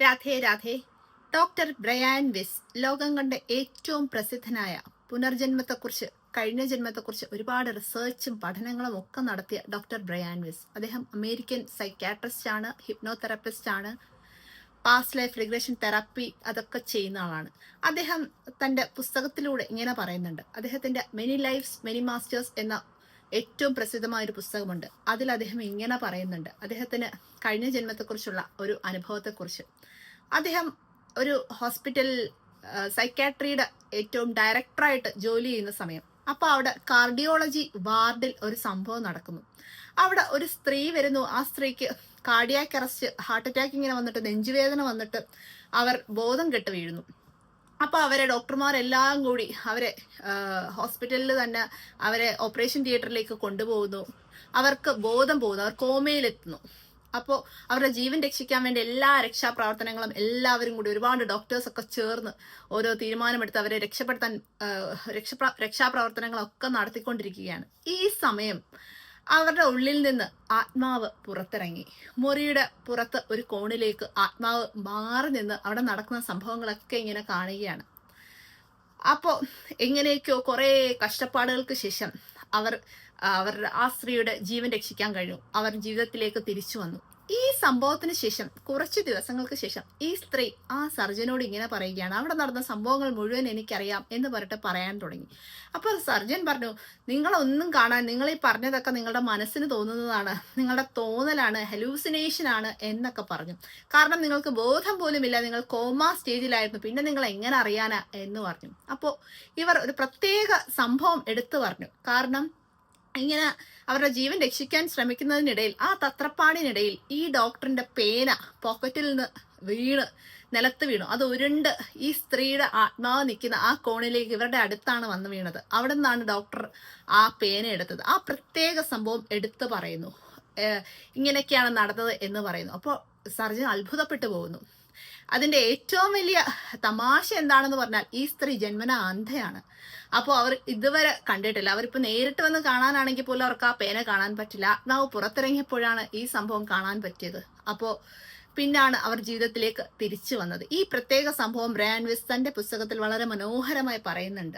Radhe Radhe. Doctor Brian Weiss ലോകം കണ്ട ഏറ്റവും പ്രസിദ്ധനായ പുനർജന്മത്തെക്കുറിച്ച് കഴിഞ്ഞ ജന്മത്തെക്കുറിച്ച് ഒരുപാട് റിസർച്ചും പഠനങ്ങളും ഒക്കെ നടത്തിയ ഡോക്ടർ ബ്രയാൻ വിസ്. അദ്ദേഹം അമേരിക്കൻ സൈക്യാട്രിസ്റ്റ് ആണ് ഹിപ്നോതെറാപ്പിസ്റ്റ് ആണ് പാസ്റ്റ് ലൈഫ് റിഗ്രഷൻ തെറാപ്പി അതൊക്കെ ചെയ്യുന്ന ആളാണ്. അദ്ദേഹം തന്റെ പുസ്തകത്തിലൂടെ ഇങ്ങനെ പറയുന്നുണ്ട്. അദ്ദേഹത്തിന്റെ മെനി ലൈഫ്സ് മെനി മാസ്റ്റേഴ്സ് എന്ന ഏറ്റവും പ്രസിദ്ധമായ ഒരു പുസ്തകമുണ്ട്. അതിൽ അദ്ദേഹം ഇങ്ങനെ പറയുന്നുണ്ട്. അദ്ദേഹത്തിന് കഴിഞ്ഞ ജന്മത്തെക്കുറിച്ചുള്ള ഒരു അനുഭവത്തെക്കുറിച്ച്. അദ്ദേഹം ഒരു ഹോസ്പിറ്റൽ സൈക്കാട്രിയുടെ ഏറ്റവും ഡയറക്ടറായിട്ട് ജോലി ചെയ്യുന്ന സമയം. അപ്പൊ അവിടെ കാർഡിയോളജി വാർഡിൽ ഒരു സംഭവം നടക്കുന്നു. അവിടെ ഒരു സ്ത്രീ വരുന്നു. ആ സ്ത്രീക്ക് കാർഡിയാക് അറസ്റ്റ് ഹാർട്ട് അറ്റാക്ക് ഇങ്ങനെ വന്നിട്ട് നെഞ്ചുവേദന വന്നിട്ട് അവർ ബോധം കെട്ട് വീഴുന്നു. അപ്പൊ അവരെ ഡോക്ടർമാരെല്ലാം കൂടി അവരെ ഹോസ്പിറ്റലിൽ തന്നെ അവരെ ഓപ്പറേഷൻ തിയേറ്ററിലേക്ക് കൊണ്ടുപോകുന്നു. അവർക്ക് ബോധം പോകുന്നു. അവർ കോമയിലെത്തുന്നു. അപ്പോൾ അവരുടെ ജീവൻ രക്ഷിക്കാൻ വേണ്ടി എല്ലാ രക്ഷാപ്രവർത്തനങ്ങളും എല്ലാവരും കൂടി ഒരുപാട് ഡോക്ടേഴ്സ് ഒക്കെ ചേർന്ന് ഓരോ തീരുമാനമെടുത്ത് അവരെ രക്ഷപ്പെടുത്താൻ രക്ഷപ്ര രക്ഷാപ്രവർത്തനങ്ങളൊക്കെ നടത്തിക്കൊണ്ടിരിക്കുകയാണ്. ഈ സമയം അവരുടെ ഉള്ളിൽ നിന്ന് ആത്മാവ് പുറത്തിറങ്ങി. മുറിയുടെ പുറത്ത് ഒരു കോണിലേക്ക് ആത്മാവ് മാറി നിന്ന് അവിടെ നടക്കുന്ന സംഭവങ്ങളൊക്കെ ഇങ്ങനെ കാണുകയാണ്. അപ്പോൾ എങ്ങനെയൊക്കെയോ കുറേ കഷ്ടപ്പാടുകൾക്ക് ശേഷം അവർ അവരുടെ ആ സ്ത്രീയുടെ ജീവൻ രക്ഷിക്കാൻ കഴിഞ്ഞു. അവർ ജീവിതത്തിലേക്ക് തിരിച്ചു വന്നു. ഈ സംഭവത്തിന് ശേഷം കുറച്ച് ദിവസങ്ങൾക്ക് ശേഷം ഈ സ്ത്രീ ആ സർജനോട് ഇങ്ങനെ പറയുകയാണ് അവിടെ നടന്ന സംഭവങ്ങൾ മുഴുവൻ എനിക്കറിയാം എന്ന് പറഞ്ഞിട്ട് പറയാൻ തുടങ്ങി. അപ്പോൾ സർജൻ പറഞ്ഞു നിങ്ങളൊന്നും കാണാൻ നിങ്ങൾ ഈ പറഞ്ഞതൊക്കെ നിങ്ങളുടെ മനസ്സിന് തോന്നുന്നതാണ് നിങ്ങളുടെ തോന്നലാണ് ഹലൂസിനേഷൻ ആണ് എന്നൊക്കെ പറഞ്ഞു. കാരണം നിങ്ങൾക്ക് ബോധം പോലും ഇല്ല നിങ്ങൾ കോമ സ്റ്റേജിലായിരുന്നു പിന്നെ നിങ്ങൾ എങ്ങനെ അറിയാനാ എന്ന് പറഞ്ഞു. അപ്പോൾ ഇവർ ഒരു പ്രത്യേക സംഭവം എടുത്തു പറഞ്ഞു. കാരണം ഇങ്ങനെ അവരുടെ ജീവൻ രക്ഷിക്കാൻ ശ്രമിക്കുന്നതിനിടയിൽ ആ തത്രപ്പാടിനിടയിൽ ഈ ഡോക്ടറിന്റെ പേന പോക്കറ്റിൽ നിന്ന് വീണ് നിലത്ത് വീണു. അത് ഉരുണ്ട് ഈ സ്ത്രീയുടെ ആത്മാവ് നിൽക്കുന്ന ആ കോണിലേക്ക് ഇവരുടെ അടുത്താണ് വന്ന് വീണത്. അവിടെ നിന്നാണ് ഡോക്ടർ ആ പേന എടുത്തത്. ആ പ്രത്യേക സംഭവം എടുത്തു പറയുന്നു. ഇങ്ങനെയൊക്കെയാണ് നടന്നത് എന്ന് പറയുന്നു. അപ്പോൾ സർജൻ അത്ഭുതപ്പെട്ടു പോകുന്നു. അതിന്റെ ഏറ്റവും വലിയ തമാശ എന്താണെന്ന് പറഞ്ഞാൽ ഈ സ്ത്രീ ജന്മന അന്ധയാണ്. അപ്പോൾ അവർ ഇതുവരെ കണ്ടിട്ടില്ല. അവരിപ്പോ നേരിട്ട് വന്ന് കാണാനാണെങ്കിൽ പോലും അവർക്ക് ആ പേന കാണാൻ പറ്റില്ല. ആത്മാവ് പുറത്തിറങ്ങിയപ്പോഴാണ് ഈ സംഭവം കാണാൻ പറ്റിയത്. അപ്പോൾ പിന്നാണ് അവർ ജീവിതത്തിലേക്ക് തിരിച്ചു വന്നത്. ഈ പ്രത്യേക സംഭവം ബ്രാൻവിസ് തന്റെ പുസ്തകത്തിൽ വളരെ മനോഹരമായി പറയുന്നുണ്ട്.